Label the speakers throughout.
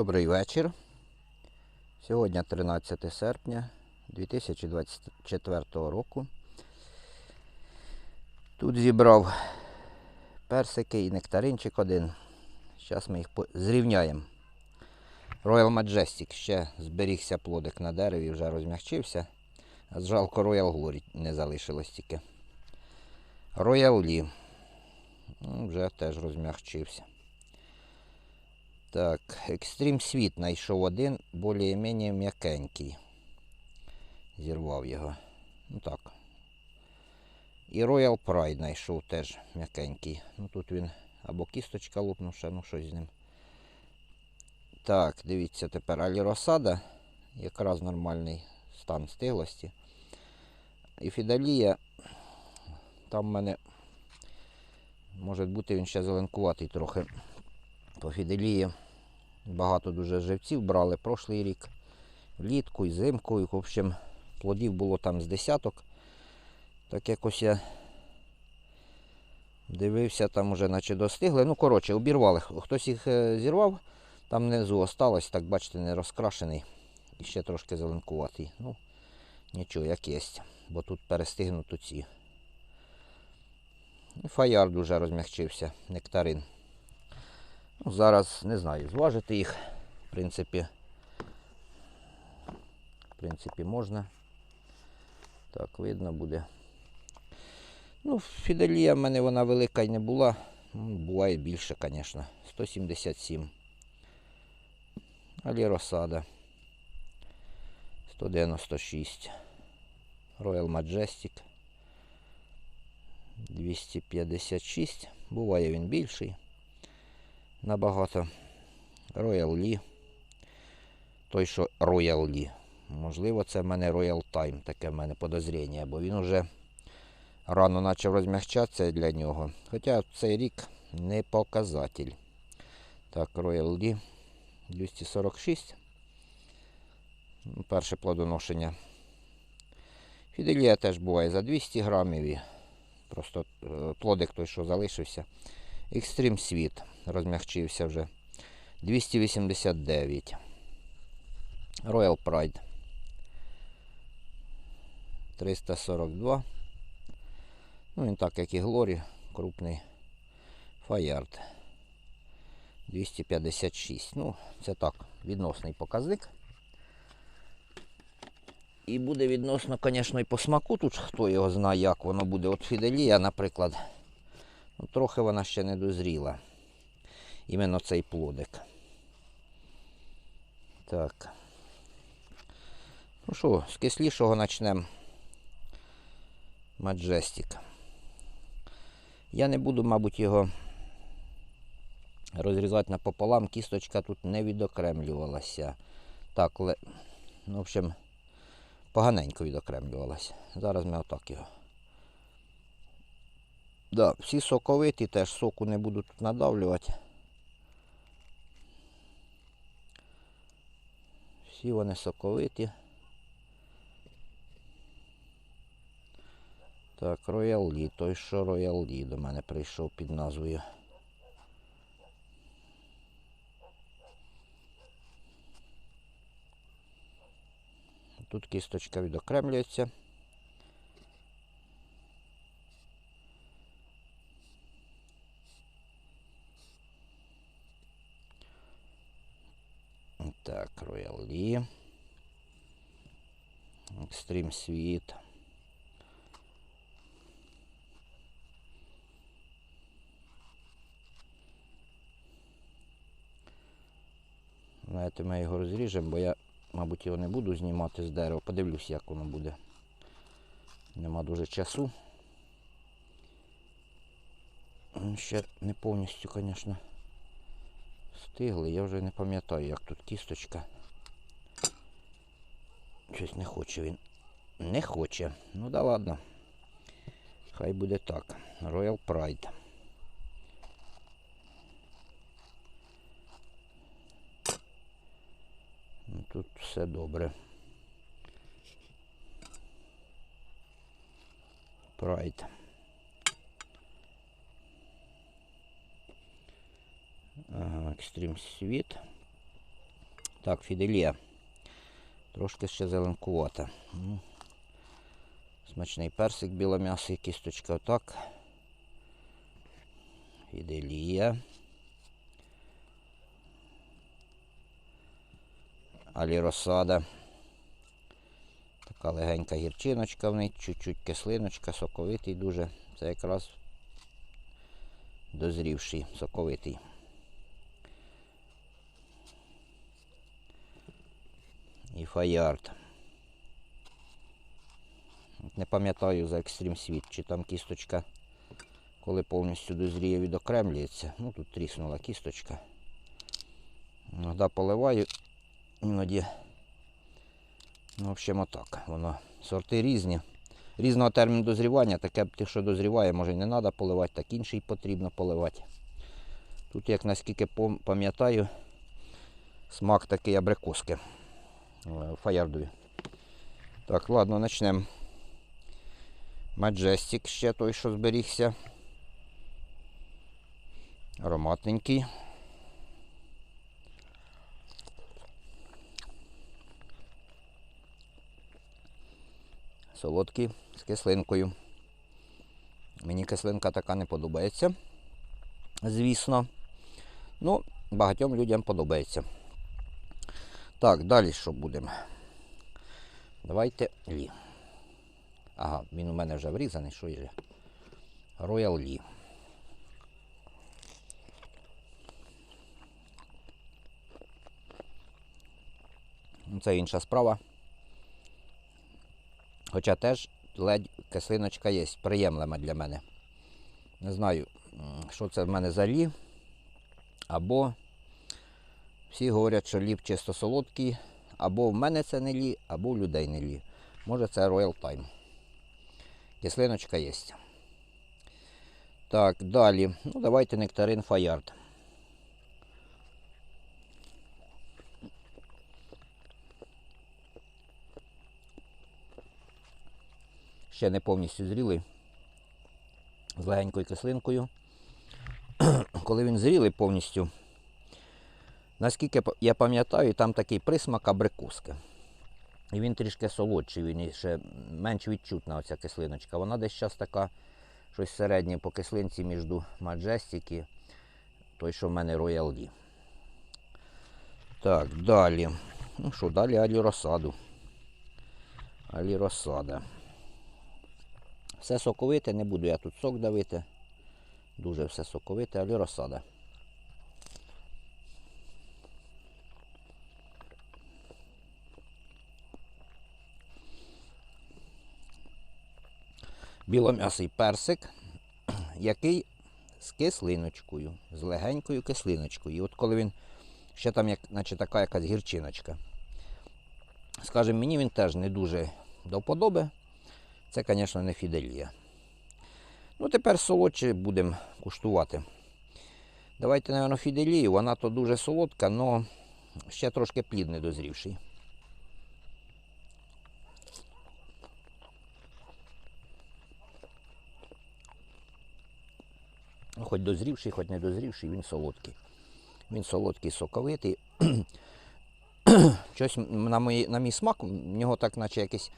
Speaker 1: Добрий вечір. Сьогодні 13 серпня 2024 року. Тут зібрав персики і нектаринчик один. Зараз ми їх зрівняємо. Royal Majestic ще зберігся плодик на дереві, вже розмягчився. Жалко Royal Glory не залишилось тільки. Royal Lee. Ну, вже теж розмягчився. Так, Extreme Світ знайшов один, більш-менш м'якенький. Зірвав його. Ну так. І Royal Pride знайшов теж м'якенький. Ну тут він або кісточка лопнувша, ну щось з ним. Так, дивіться тепер Аліросада. Якраз нормальний стан стиглості. І Фідалія. Там в мене може бути він ще зеленкуватий трохи. По Фіделії багато дуже живців брали прошлий рік. Влітку і зимку. І, в общем, плодів було там з десяток. Так якось я дивився, там уже наче достигли. Ну, коротше, обірвали. Хтось їх е, зірвав, там внизу осталось, так бачите, не розкрашений. І ще трошки зеленкуватий. Ну, нічого, як є. Бо тут перестигнуть ці. І Фаярд уже розмягчився, нектарин. Зараз не знаю, зважити їх, в принципі. В принципі, можна. Так, видно буде. Ну, Фіделія в мене вона велика й не була. Ну, Буває більше, звісно. 177. Аліросада. 196. Royal Majestic. 256. Буває він більший. Набагато. Royal Lee. Той, що Royal Lee. Можливо, це в мене Royal Time, таке в мене подозріння, бо він уже рано почав розмягчатися для нього. Хоча цей рік не показатель. Так, Royal Lee 246. Ну, Перше плодоношення. Фіделія теж буває за 200 грамів. І просто е, плодик той, що залишився. Екстрім світ розмягчився вже. 289. Royal Pride. 342. Ну, він так, як і Глорі, крупний Фаярд. 256. Ну, це так, відносний показник. І буде відносно, звісно, і по смаку тут хто його знає, як воно буде. От Фіделія, наприклад, ну, трохи вона ще не дозріла. Іменно цей плодик. Так. Ну що, з кислішого почнемо. Маджестик. Я не буду, мабуть, його розрізати напополам. Кісточка тут не відокремлювалася. Так, ле... ну, в общем, поганенько відокремлювалася. Зараз ми отак його. Да, всі соковиті, теж соку не буду тут надавлювати. Всі вони соковиті. Так, Royal Lee. Той, що Royal Lee до мене прийшов під назвою. Тут кісточка відокремлюється. Так, Royal Lee. Extreme Sweet. Знаєте, ми його розріжемо, бо я, мабуть, його не буду знімати з дерева. Подивлюсь, як воно буде. Нема дуже часу. Ще не повністю, звісно, стигли. Я вже не пам'ятаю, як тут кісточка. Щось не хоче він. Не хоче. Ну да ладно. Хай буде так. Royal Pride. Ну, Тут все добре. Pride. Ага, Екстрім світ. Так, фіделія. Трошки ще зеленкувата. Смачний персик білом'ясий, кісточка отак. Фіделія. Аліросада. Така легенька гірчиночка в неї, чуть-чуть кислиночка, соковитий дуже. Це якраз дозрівший, соковитий. І фаярд. Не пам'ятаю за екстрім світ, чи там кісточка, коли повністю дозріє, відокремлюється. Ну тут тріснула кісточка. Іноді поливаю, іноді. Ну, в общем, отак. Воно сорти різні. Різного терміну дозрівання, таке тих, що дозріває, може і не треба поливати, так інший потрібно поливати. Тут, як наскільки пам'ятаю, смак такий абрикоски. Е, Фаярдові. Так, ладно, почнемо. Маджестик ще той, що зберігся. Ароматненький. Солодкий з кислинкою. Мені кислинка така не подобається. Звісно. Ну, багатьом людям подобається. Так, далі що будемо? Давайте лі. Ага, він у мене вже врізаний, що є? Royal Лі. Ну, Це інша справа. Хоча теж ледь кислиночка є, приємлема для мене. Не знаю, що це в мене за лі. Або всі говорять, що ліп чисто солодкий, або в мене це не лі, або в людей не лі. Може це Royal Time. Кислиночка є. Так, далі. Ну, давайте нектарин Фаярд. Ще не повністю зрілий. З легенькою кислинкою. Коли він зрілий повністю, наскільки я пам'ятаю, там такий присмак абрикоски. І він трішки солодший, він ще менш відчутна оця кислиночка. Вона десь зараз така щось середнє по кислинці між Majestic і той, що в мене Royal D. Так, далі. Ну що, далі алі розсаду. Алі розсада. Все соковите, не буду я тут сок давити. Дуже все соковите, алі білом'ясий персик, який з кислиночкою, з легенькою кислиночкою. І от коли він ще там, як, наче така якась гірчиночка. Скажімо, мені він теж не дуже до вподоби. Це, звісно, не фіделія. Ну, тепер солодше будемо куштувати. Давайте, напевно, фіделію. Вона то дуже солодка, але ще трошки плід не Ну, Хоч дозрівший, хоч не дозрівший, він солодкий. Він солодкий, соковитий. Щось на мій, на мій смак, в нього так, наче якесь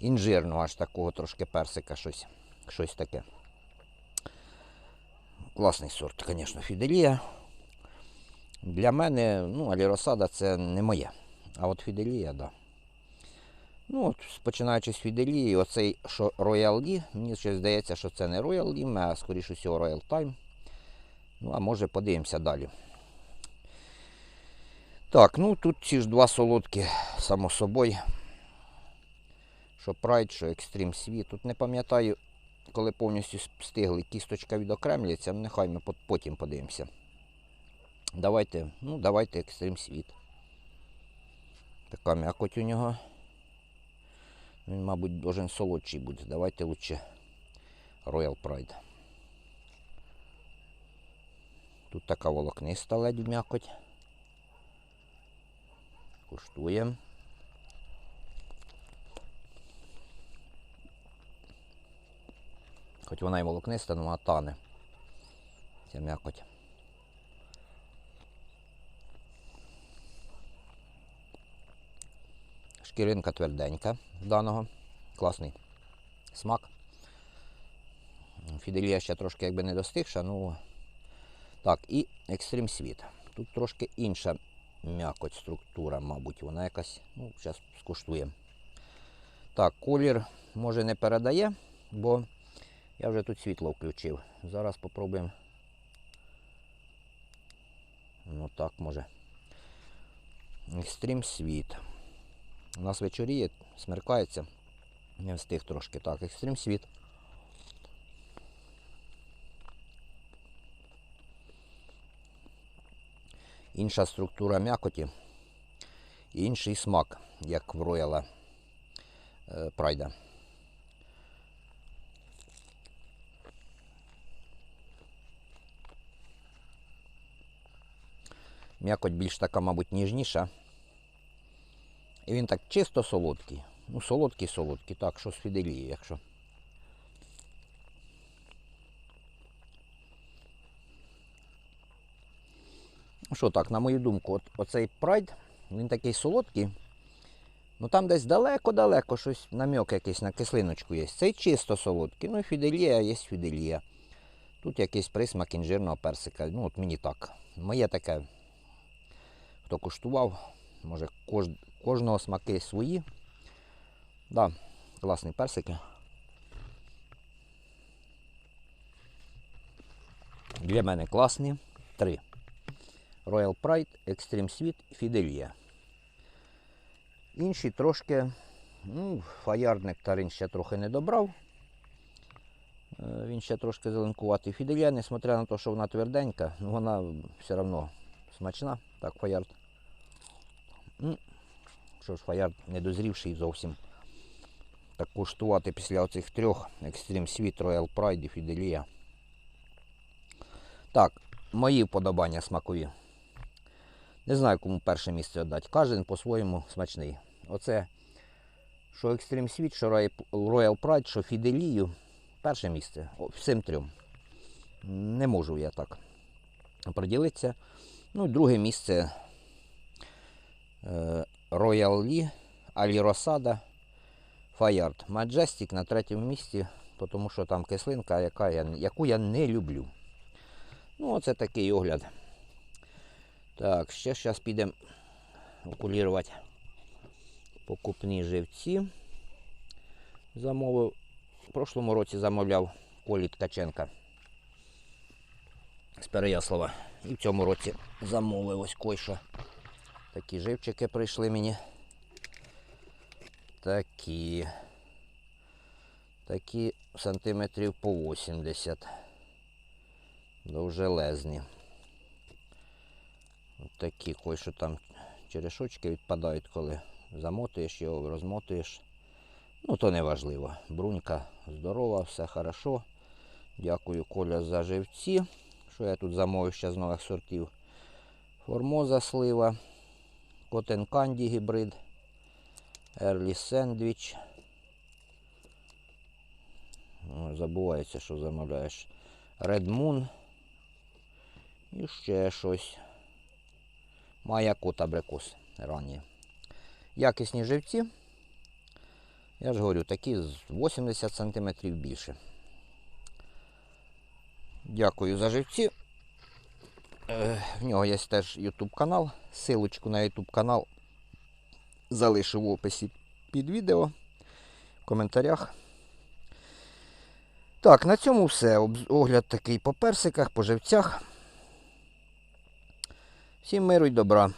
Speaker 1: інжирного, аж такого трошки персика, щось, щось таке. Класний сорт, звісно, Фіделія. Для мене, ну, аліросада це не моє. А от Фіделія, так. Да. Ну, от, починаючи з Фіделії, оцей Royal Lee, мені щось здається, що це не Royal Lee, а скоріше всього Royal Time. Ну, а може подивимося далі. Так, ну тут ці ж два солодкі, само собою. Що Pride, що Extreme Sweet. Тут не пам'ятаю, коли повністю стигли, кісточка відокремлюється, ну, нехай ми потім подивимося. Давайте, ну, давайте Extreme Sweet. Така м'якоть у нього. Він, мабуть, должен солодший бути. Давайте лучше Royal Pride. Тут така волокниста ледь м'якоть. Куштуємо. Хоч вона і волокниста, але вона тане. Ця м'якоть. Шкіринка тверденька даного. Класний смак. Фіделія ще трошки якби не достигша, ну. Так, і екстрим світ. Тут трошки інша м'якоть, структура, мабуть, вона якась. Ну, зараз скуштуємо. Так, колір може не передає, бо я вже тут світло включив. Зараз спробуємо. Ну так, може. Екстрім світ. У нас вечоріє, смеркається. Не встиг трошки. Так, екстрім світ. Інша структура м'якоті і інший смак, як в рояла е, прайда. М'якоть більш така, мабуть, ніжніша. І він так чисто солодкий. Ну, солодкий, солодкий, так, що з якщо. Що так, на мою думку, от, оцей прайд, він такий солодкий. Ну там десь далеко-далеко щось намек якийсь на кислиночку є. Цей чисто солодкий. Ну і фіделія є фіделія. Тут якийсь присмак інжирного персика. Ну от мені так. Моє таке, хто куштував, може кож, кожного смаки свої. Да, класний персик. Для мене класні. Три. Royal Pride, Extreme Sweet, Fidelia. Інші трошки, ну, фаярд нектарин ще трохи не добрав. Е, Він ще трошки зеленкуватий. Фіделія, несмотря на те, що вона тверденька, ну, вона все одно смачна. Так, фаярд. Що ж, фаярд недозрівший зовсім. Так куштувати після оцих трьох Extreme Sweet, Royal Pride і Fidelia. Так, мої вподобання смакові. Не знаю, кому перше місце віддати. Кожен по-своєму смачний. Оце, що Extreme Sweet, що Royal Pride, що Фіделію. Перше місце. О, Всім трьом. Не можу я так приділитися. Ну, друге місце е, Royal Lee, Алі Росада, Фаярд. Majestic на третьому місці, тому що там кислинка, яка я, яку я не люблю. Ну, оце такий огляд. Так, ще зараз підемо окулірувати покупні живці. Замовив. В прошлому році замовляв Колі Ткаченка з Переяслава. І в цьому році замовив ось койшо. Такі живчики прийшли мені. Такі. Такі сантиметрів по 80. Довжелезні. Такі кое-що там черешочки відпадають, коли замотуєш його, розмотуєш. Ну, то не важливо. Брунька здорова, все хорошо. Дякую Коля за живці. Що я тут замовив ще з нових сортів. Формоза слива, Котен Канді гібрид, Ерлі Сендвіч. О, Забувається, що замовляєш. Red. І ще щось. Мая кот абрикос ранні. Якісні живці. Я ж говорю, такі з 80 см більше. Дякую за живці. Е, В нього є теж YouTube канал. Силочку на YouTube канал залишу в описі під відео, в коментарях. Так, на цьому все. Огляд такий по персиках, по живцях. Всім миру й добра.